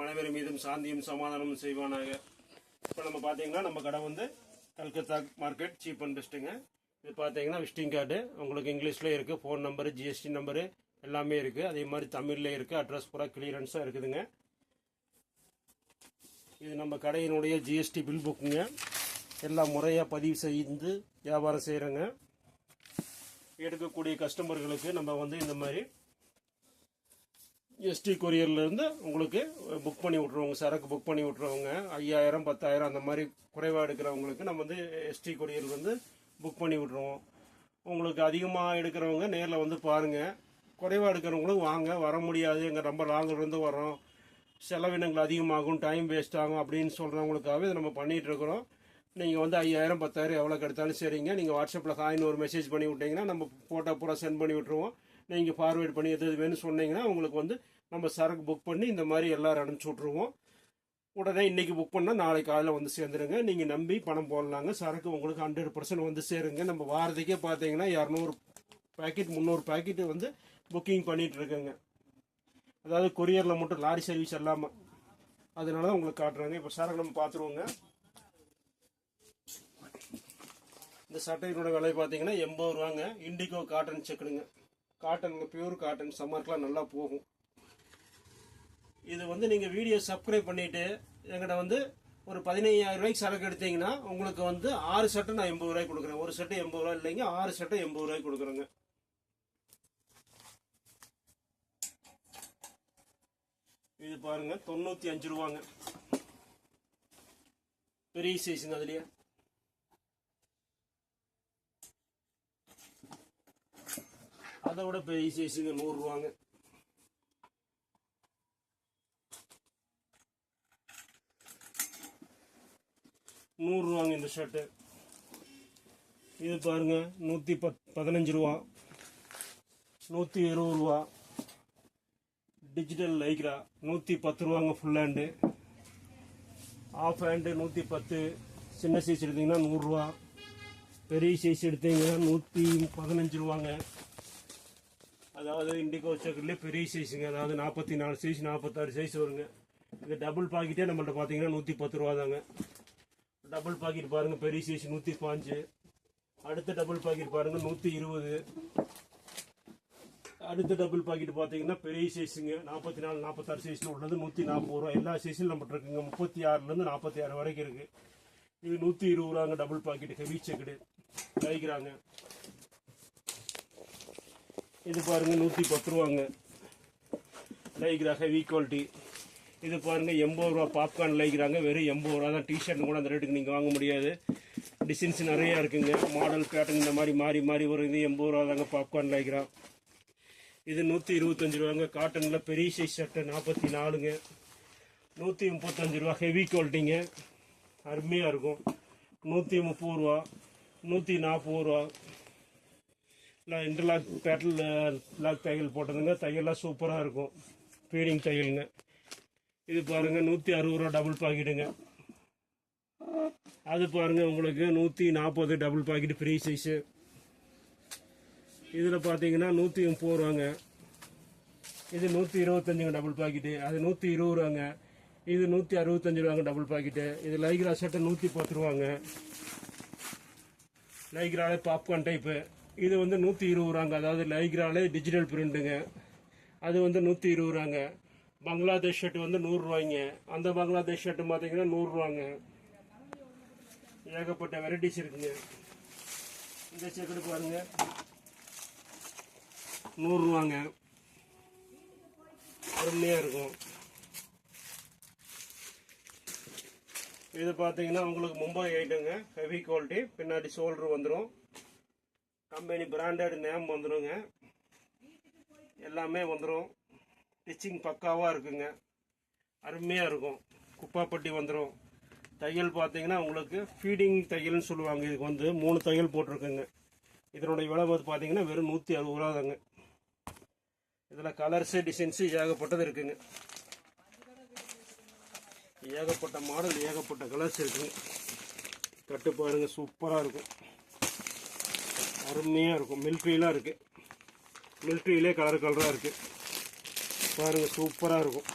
நம் மீதும் சாந்தியும் சமாதானமும் செய்வானாக. இப்போ நம்ம பார்த்தீங்கன்னா நம்ம கடை வந்து கல்கத்தா மார்க்கெட் சீப் அண்ட் பெஸ்ட்டுங்க இது பார்த்தீங்கன்னா விசிட்டிங் கார்டு உங்களுக்கு இங்கிலீஷ்லேயே இருக்குது ஃபோன் நம்பரு ஜிஎஸ்டி நம்பரு எல்லாமே இருக்குது அதே மாதிரி தமிழ்லேயே இருக்குது அட்ரஸ் பூரா கிளியரன்ஸாக இருக்குதுங்க. இது நம்ம கடையினுடைய ஜிஎஸ்டி பில் புக்குங்க எல்லாம் முறையாக பதிவு செய்து வியாபாரம் செய்கிறோங்க எடுக்கக்கூடிய கஸ்டமர்களுக்கு நம்ம வந்து இந்த மாதிரி எஸ்டி கொரியர்லேருந்து உங்களுக்கு புக் பண்ணி விட்ருவோங்க சரக்கு புக் பண்ணி விட்ருவோங்க ஐயாயிரம் பத்தாயிரம் அந்த மாதிரி குறைவாக எடுக்கிறவங்களுக்கு நம்ம வந்து எஸ்டி கொரியர் வந்து புக் பண்ணி விட்ருவோம் உங்களுக்கு அதிகமாக எடுக்கிறவங்க நேரில் வந்து பாருங்கள் குறைவாக எடுக்கிறவங்களும் வாங்க. வர முடியாது. எங்கள் ரொம்ப லாங்கிலிருந்து வரோம் செலவினங்கள் அதிகமாகும். டைம் வேஸ்ட் ஆகும் அப்படின்னு சொல்கிறவங்களுக்காகவே இதை நம்ம பண்ணிகிட்ருக்குறோம். நீங்கள் வந்து ஐயாயிரம் பத்தாயிரம் எவ்வளோ எடுத்தாலும் சரிங்க. நீங்கள் வாட்ஸ்அப்பில் காயின் ஒரு மெசேஜ் பண்ணி விட்டீங்கன்னா நம்ம ஃபோட்டோ பூரா சென்ட் பண்ணி விட்ருவோம் நீங்கள் ஃபார்வேர்ட் பண்ணி எது எது வேணும்னு சொன்னீங்கன்னா உங்களுக்கு வந்து நம்ம சரக்கு புக் பண்ணி இந்த மாதிரி எல்லோரும் அனுப்பிச்சி விட்ருவோம் உடனே இன்னைக்கு புக் பண்ணால் நாளைக்கு காலையில் வந்து சேர்ந்துருங்க. நீங்கள் நம்பி பணம் போடலாங்க. சரக்கு உங்களுக்கு ஹண்ட்ரட் பர்சன்ட் வந்து சேருங்க. நம்ம வாரத்துக்கே பார்த்தீங்கன்னா இரநூறு பேக்கெட் முந்நூறு பேக்கெட்டு வந்து புக்கிங் பண்ணிகிட்டு இருக்கேங்க. அதாவது கொரியரில் மட்டும் லாரி சர்வீஸ் இல்லாமல் அதனால தான் உங்களுக்கு காட்டுறாங்க. இப்போ சரக்கு நம்ம பார்த்துருவோங்க இந்த சட்டையினோட விலை பார்த்தீங்கன்னா எண்பது ரூபாங்க. இண்டிகோ காட்டன் செக்குடுங்க காட்டனுங்க பியூர் காட்டன் சம்மருக்குலாம் நல்லா போகும். இது வந்து நீங்கள் வீடியோ சப்ஸ்கிரைப் பண்ணிட்டு எங்கிட்ட வந்து ஒரு பதினையாயிரம் ரூபாய்க்கு சரக்கு எடுத்தீங்கன்னா உங்களுக்கு வந்து ஆறு சட்டை நான் எண்பது ரூபாய்க்கு கொடுக்குறேன். ஒரு சட்டை எண்பது ரூபாய் இல்லைங்க ஆறு சட்டை எண்பது ரூபாய்க்கு கொடுக்குறேங்க. இது பாருங்க தொண்ணூத்தி அஞ்சு ரூபாங்க. பெரிய சைஸுங்க அதுலயே. அதை விட பெரிய சைஸுங்க நூறு நூறுரூவாங்க இந்த ஷர்ட்டு இது பாருங்க நூற்றி பத் பதினஞ்சு ரூபா. நூற்றி இருபது ரூபா. டிஜிட்டல் லைக்ரா நூற்றி பத்து ரூபாங்க ஃபுல் ஹேண்டு ஆஃப் ஹேண்டு நூற்றி பத்து. சின்ன சைஸ் எடுத்தீங்கன்னா நூறுரூவா பெரிய சைஸ் எடுத்தீங்கன்னா நூற்றி பதினஞ்சு ரூபாங்க. அதாவது இண்டிகோ சக்கர்லேயே பெரிய சைஸுங்க அதாவது நாற்பத்தி நாலு சைஸ் நாற்பத்தாறு சைஸ் வருங்க. இது டபுள் பாக்கெட்டே நம்மள்ட்ட பார்த்தீங்கன்னா நூற்றி பத்து ரூபா தாங்க. டபுள் பாக்கெட் பாருங்க பெரிய சைஸ் நூற்றி பாஞ்சு அடுத்த டபுள் பாக்கெட் பாருங்க நூற்றி இருபது. அடுத்த டபுள் பாக்கெட் பார்த்தீங்கன்னா பெரிய சைஸுங்க நாற்பத்தி நாலு நாற்பத்தாறு சைஸில் உள்ளது நூற்றி நாற்பது ரூபா. எல்லா சைஸிலும் நம்மகிட்ட இருக்குங்க. முப்பத்தி ஆறுலேருந்து நாற்பத்தி ஆறு வரைக்கும் இருக்கு. இது நூற்றி இருபது ரூபாங்க டபுள் பாக்கெட் ஹெவி செக்குடு லைக்கிறாங்க இது பாருங்க நூற்றி பத்து ரூபாங்க. லைக்ரா ஹெவி குவாலிட்டி இது பாருங்கள் எண்பது ரூபா பாப்கார்ன் லைக்கிறாங்க வெறும் எண்பது ரூபா தான் டிஷர்ட் கூட அந்த ரேட்டுக்கு நீங்கள் வாங்க முடியாது. டிசைன்ஸ் நிறையா இருக்குங்க. மாடல் பேட்டர்ன் இந்த மாதிரி மாறி மாறி ஒரு இது எண்பது ரூபா தாங்க பாப்கார்ன் லைக்கிறான் இது நூற்றி இருபத்தஞ்சு ரூபாங்க. காட்டனில் பெரிய சைஸ் சட்டை நாற்பத்தி நாலுங்க. நூற்றி முப்பத்தஞ்சு ரூபா ஹெவி குவாலிட்டிங்க அருமையாக இருக்கும். நூற்றி முப்பது ரூபா நூற்றி நாற்பது ரூபா. நான் இன்டர்லாக் பேட்டல் லாக் தையல் போட்டதுங்க. தையல்லாம் சூப்பராக இருக்கும். ஃபீடிங் தையலுங்க இது பாருங்க நூற்றி அறுபது ரூபா டபுள் பாக்கெட்டுங்க அது பாருங்க உங்களுக்கு நூற்றி நாற்பது டபுள் பாக்கெட் ஃப்ரீ சைஸு இதில் பார்த்தீங்கன்னா நூற்றி முப்பது ரூபாங்க. இது நூற்றி இருபத்தஞ்சுங்க டபுள் பாக்கெட்டு அது நூற்றி இருபது ரூபாங்க. இது நூற்றி அறுபத்தஞ்சு ரூபாங்க டபுள் பாக்கெட்டு இது லைக்ரா சட்டை நூற்றி பத்து ரூபாங்க. லைக்ராலே பாப்கார்ன் டைப்பு இது வந்து நூற்றி இருபது ரூபாங்க. அதாவது லைக்ராலே டிஜிட்டல் பிரிண்ட்டுங்க அது வந்து நூற்றி இருபது ரூபாங்க. பங்களாதேஷ் ஷர்ட் வந்து நூறுரூவாய்ங்க. அந்த பங்களாதேஷ் ஷர்ட்டு பார்த்தீங்கன்னா நூறுரூவாங்க ஏகப்பட்ட வெரைட்டிஸ் இருக்குங்க. இந்த செக்கெட்டு பாருங்க. நூறுரூவாங்க அருமையாக இருக்கும். இது பார்த்தீங்கன்னா உங்களுக்கு மும்பை ஐட்டங்க ஹெவி குவாலிட்டி பின்னாடி ஷோல்டர் வந்துடும் கம்பெனி பிராண்டட் நேம் வந்துடுங்க எல்லாமே வந்துடும் ஸ்டிச்சிங் பக்காவாக இருக்குங்க. அருமையாக இருக்கும். குப்பாப்பட்டி வந்துடும் தையல் பார்த்தீங்கன்னா உங்களுக்கு ஃபீடிங் தையல்னு சொல்லுவாங்க. இதுக்கு வந்து மூணு தையல் போட்டிருக்குங்க. இதனுடைய விலை வந்து பார்த்தீங்கன்னா வெறும் நூற்றி அறுபது ரூபா தாங்க. இதில் கலர்ஸு டிசைன்ஸு ஏகப்பட்டது இருக்குங்க. ஏகப்பட்ட மாடல் ஏகப்பட்ட கலர்ஸ் இருக்குங்க. கட்டு பாருங்க சூப்பராக இருக்கும். அருமையாக இருக்கும். மில்ட்ரிலாம் இருக்குது மில்ட்ரியிலே கலர் கலராக இருக்குது பாருங்க சூப்பராக இருக்கும்.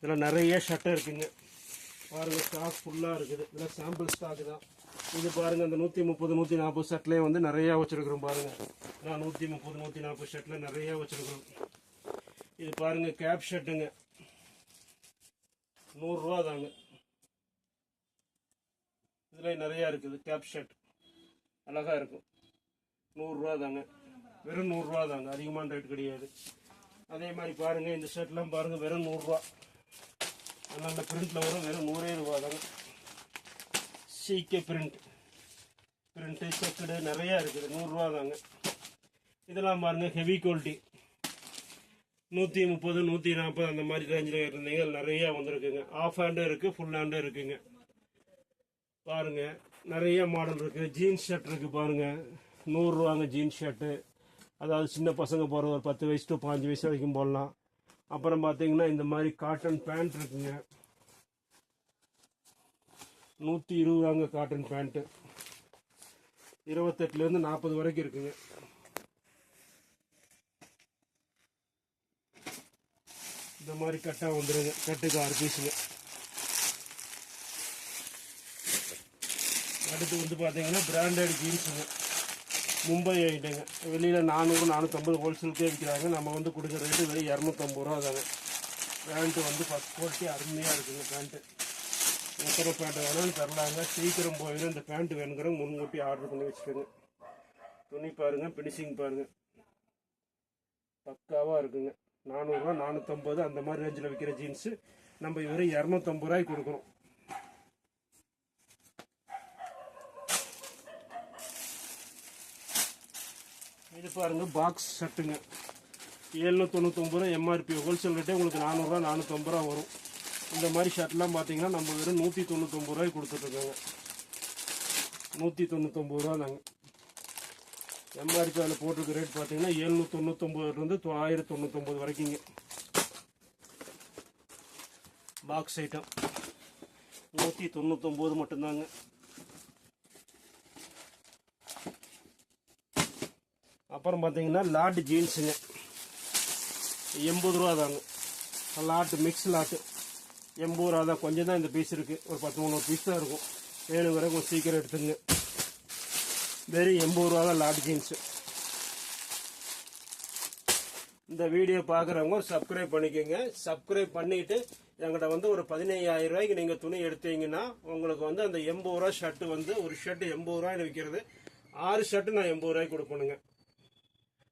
இதில் நிறைய ஷட்டை இருக்குங்க. பாருங்கள் ஸ்டாக் ஃபுல்லாக இருக்குது. இதெல்லாம் சாம்பிள் ஸ்டாக் தான். இது பாருங்கள் அந்த நூற்றி முப்பது நூற்றி நாற்பது ஷர்ட்லேயே வந்து நிறையா வச்சுருக்குறோம் பாருங்கள் நான் நூற்றி முப்பது நூற்றி நாற்பது ஷர்ட்டில் நிறையா வச்சுருக்குறோம். இது பாருங்கள் கேப் ஷர்ட்டுங்க நூறுரூவா தாங்க. இதில் நிறையா இருக்குது கேப் ஷர்ட் அழகாக இருக்கும். நூறுரூவா தாங்க. வெறும் நூறுரூவா தாங்க. அதிகமான ரேட் கிடையாது. அதே மாதிரி பாருங்கள் இந்த ஷர்ட்லாம் பாருங்கள் வெறும் நூறுரூவா. நல்ல பிரிண்டில் வரும் வெறும் நூறே ரூபா தாங்க. சீக்கே பிரிண்ட் பிரிண்ட்டு செக்குடு நிறையா இருக்குது நூறுரூவா தாங்க. இதெல்லாம் பாருங்கள் ஹெவி குவாலிட்டி நூற்றி முப்பது நூற்றி நாற்பது அந்த மாதிரி ரேஞ்சில் இருந்தீங்க நிறையா வந்திருக்குங்க. ஆஃப் ஹேண்டும் இருக்குது ஃபுல் ஹேண்டும் இருக்குங்க. பாருங்க நிறைய மாடல் இருக்குது ஜீன்ஸ் ஷர்ட் இருக்குது பாருங்க. நூறுரூவாங்க ஜீன்ஸ் ஷர்ட்டு அதாவது சின்ன பசங்க போகிற ஒரு பத்து வயசு டு பாஞ்சு வயசு வரைக்கும் போடலாம். அப்புறம் பார்த்தீங்கன்னா இந்த மாதிரி காட்டன் பேண்ட் இருக்குங்க. நூற்றி இருபதாங்க காட்டன் பேண்ட்டு இருபத்தெட்டுலேருந்து நாற்பது வரைக்கும் இருக்குங்க. இந்த மாதிரி கட்டாக வந்துடுங்க கட்டுக்கு ஆறு பீஸுங்க அடுத்து வந்து பார்த்தீங்கன்னா பிராண்டட் ஜீன்ஸுங்க மும்பை ஐட்டங்க. வெளியில் நானூறு நானூற்றம்பது ஹோல்சேலுக்கே விற்கிறாங்க நம்ம வந்து கொடுக்குற ரேட்டு வெளியே இரநூத்தம்பது ரூபா தாங்க. பேண்ட்டு வந்து ஃபஸ்ட் குவாலிட்டி அருமையாக இருக்குங்க பேண்ட்டு எத்தனை பேண்ட்டு வேணாலும் தரலாங்க. சீக்கிரம் போயிடும் இந்த பேண்ட்டு வேணுங்கிற முன்கூட்டி ஆர்டர் பண்ணி வச்சுக்கோங்க. துணி பாருங்கள் ஃபினிஷிங் பாருங்கள் பக்காவாக இருக்குங்க. நானூறுரூவா நானூற்றம்பது அந்த மாதிரி ரேஞ்சில் விற்கிற ஜீன்ஸு நம்ம இவரை இரநூத்தம்பது ரூபாய்க்கு கொடுக்குறோம் இது பாருங்க பாக்ஸ் ஷர்ட்டுங்க ஏழ்நூற்றி தொண்ணூத்தொம்பது ரூபா எம்ஆர்பி ஹோல்சேல் ரேட்டே உங்களுக்கு நானூறுரூவா நானூற்றம்பது ரூபா வரும். இந்த மாதிரி ஷர்ட்லாம் பார்த்தீங்கன்னா நம்ம வெறும் நூற்றி தொண்ணூத்தொம்பது ரூபாய்க்கு கொடுத்துட்ருக்கோங்க நூற்றி தொண்ணூத்தொம்பது ரூபா நாங்கள் எம்ஆர்பி அதில் போட்டிருக்க ரேட் பார்த்தீங்கன்னா ஏழ்நூற்றி தொண்ணூத்தொம்பதுலேருந்து தொள்ளாயிரத்தி தொண்ணூத்தொம்பது வரைக்குங்க. பாக்ஸ் ஐட்டம் நூற்றி தொண்ணூத்தொம்பது மட்டும்தாங்க. அப்புறம் பார்த்தீங்கன்னா லாட்டு ஜீன்ஸுங்க. எண்பது ரூபா தாங்க. Lot mix lot. எண்பது ரூபா தான். கொஞ்சம் தான் இந்த பீஸ் இருக்குது ஒரு பத்து மூணு பீஸ் தான் இருக்கும். வேணுங்கிற கொஞ்சம் சீக்கிரம் எடுத்துங்க. வெறும் எண்பது ரூபா தான் லாட்டு ஜீன்ஸு. இந்த வீடியோ பார்க்குறவங்க ஒரு சப்ஸ்கிரைப் பண்ணிக்கோங்க. சப்ஸ்கிரைப் பண்ணிவிட்டு எங்கிட்ட வந்து ஒரு பதினையாயிரம் ரூபாய்க்கு நீங்கள் துணி எடுத்தீங்கன்னா உங்களுக்கு வந்து அந்த எண்பது ரூபா ஷர்ட்டு வந்து ஒரு ஷர்ட்டு எண்பது ரூபாய்னு விற்கிறது ஆறு ஷர்ட்டு நான் எண்பது ரூபாய்க்கு கொடுக்கணுங்க.